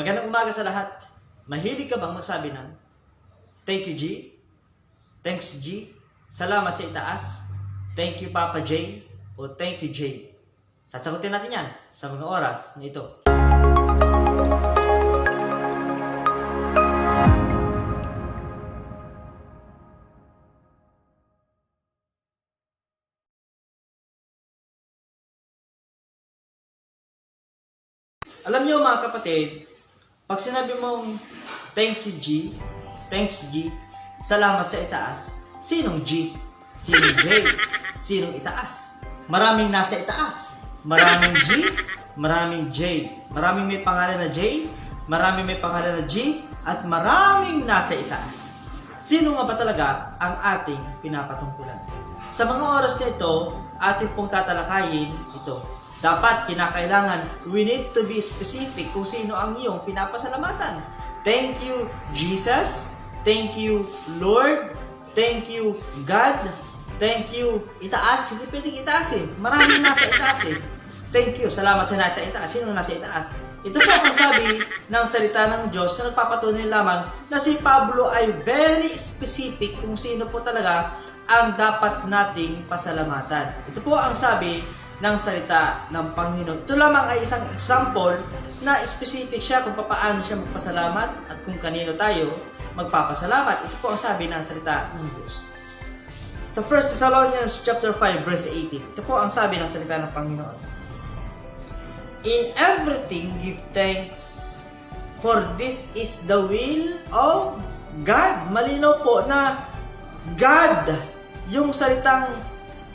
Magandang umaga sa lahat. Mahilig ka bang magsabi ng Thank you, G? Thanks, G? Salamat sa itaas? Thank you, Papa J? O thank you, J? Sasagutin natin yan sa mga oras na ito. Alam niyo mga kapatid, pag sinabi mong thank you G, thanks G, salamat sa itaas, sinong G? Sinong J? Sinong itaas? Maraming nasa itaas. Maraming G, maraming J. Maraming may pangalan na J, maraming may pangalan na G, at maraming nasa itaas. Sino nga ba talaga ang ating pinapatungkulan? Sa mga oras na ito, ating pong tatalakayin ito. Dapat kinakailangan, we need to be specific kung sino ang iyong pinapasalamatan. Thank you, Jesus. Thank you, Lord. Thank you, God. Thank you, itaas. Hindi pwedeng itaas eh. Maraming nasa itaas eh. Thank you. Salamat sa nasa itaas. Sino nasa itaas? Ito po ang sabi ng salita ng Diyos na nagpapatunay lamang na si Pablo ay very specific kung sino po talaga ang dapat nating pasalamatan. Ito po ang sabi ng salita ng Panginoon. Ito lamang ay isang example na specific siya kung paano siya magpasalamat at kung kanino tayo magpapasalamat. Ito po ang sabi ng salita ng Diyos. Sa 1 Thessalonians chapter 5 verse 18, ito po ang sabi ng salita ng Panginoon. In everything give thanks, for this is the will of God. Malinaw po na God, yung salitang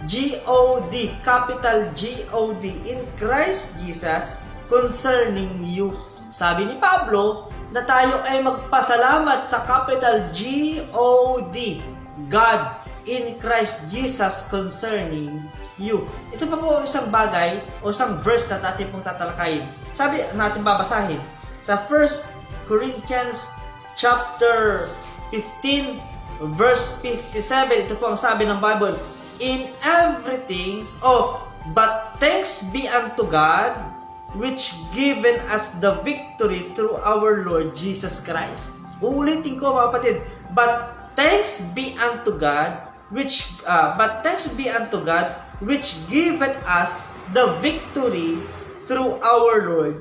G-O-D, capital G-O-D, in Christ Jesus, concerning you. Sabi ni Pablo, na tayo ay magpasalamat sa capital G-O-D, God, in Christ Jesus concerning you. Ito pa po isang bagay o isang verse na ating pong tatalakayin. Sabi natin babasahin sa 1 Corinthians chapter 15 verse 57. Ito po ang sabi ng Bible. In everything, oh, but thanks be unto God which given us the victory through our Lord Jesus Christ. Uulitin ko mga kapatid, but thanks be unto God which uh, but thanks be unto God which given us the victory through our Lord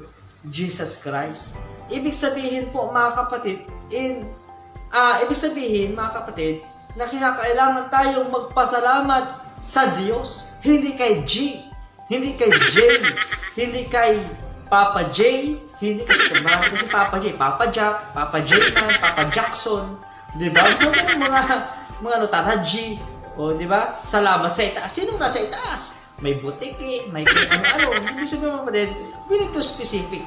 Jesus Christ. Ibig sabihin po mga kapatid, in ah ibig sabihin mga kapatid, na kinakailangan tayong magpasalamat sa Diyos, hindi kay G, hindi kay J, hindi kay Papa J, hindi kasi marami kasi Papa J, Papa Jack, Papa J man, Papa Jackson, di ba? Mga mga mga ano, Tata G, o di ba? Salamat sa itaas. Sino nasa itaas? May butiki, may ano-ano. Ibig sabihin mga kapatid, we need to specific.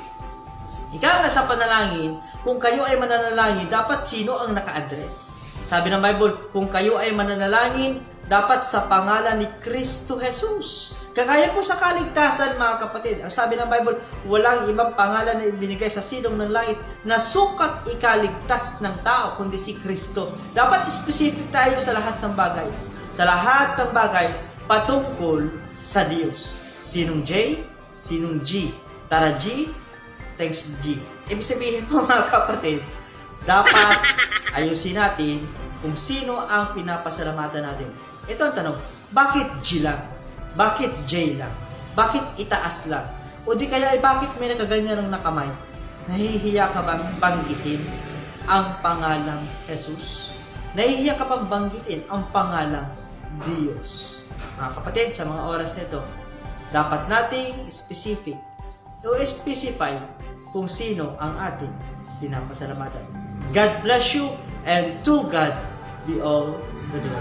Ika nga sa panalangin, kung kayo ay mananalangin, dapat sino ang naka-address? Sabi ng Bible, kung kayo ay mananalangin, dapat sa pangalan ni Kristo Jesus. Kagaya po sa kaligtasan mga kapatid, ang sabi ng Bible, walang ibang pangalan na ibinigay sa silong ng langit na sukat ikaligtas ng tao, kundi si Kristo. Dapat specific tayo sa lahat ng bagay. Sa lahat ng bagay, patungkol sa Diyos. Sinong J? Sinong G? Tara G? Thanks G. Ibig sabihin po mga kapatid, dapat ayusin natin kung sino ang pinapasalamatan natin. Ito ang tanong, bakit G lang? Bakit J lang? Bakit itaas lang? O di kaya ay bakit may nagaganyan ng nakamay? Nahihiya ka bang banggitin ang pangalang Jesus? Nahihiya ka bang banggitin ang pangalang Diyos? Mga kapatid, sa mga oras nito, dapat nating specific o specify kung sino ang ating pinapasalamatan. God bless you and to God be all the glory.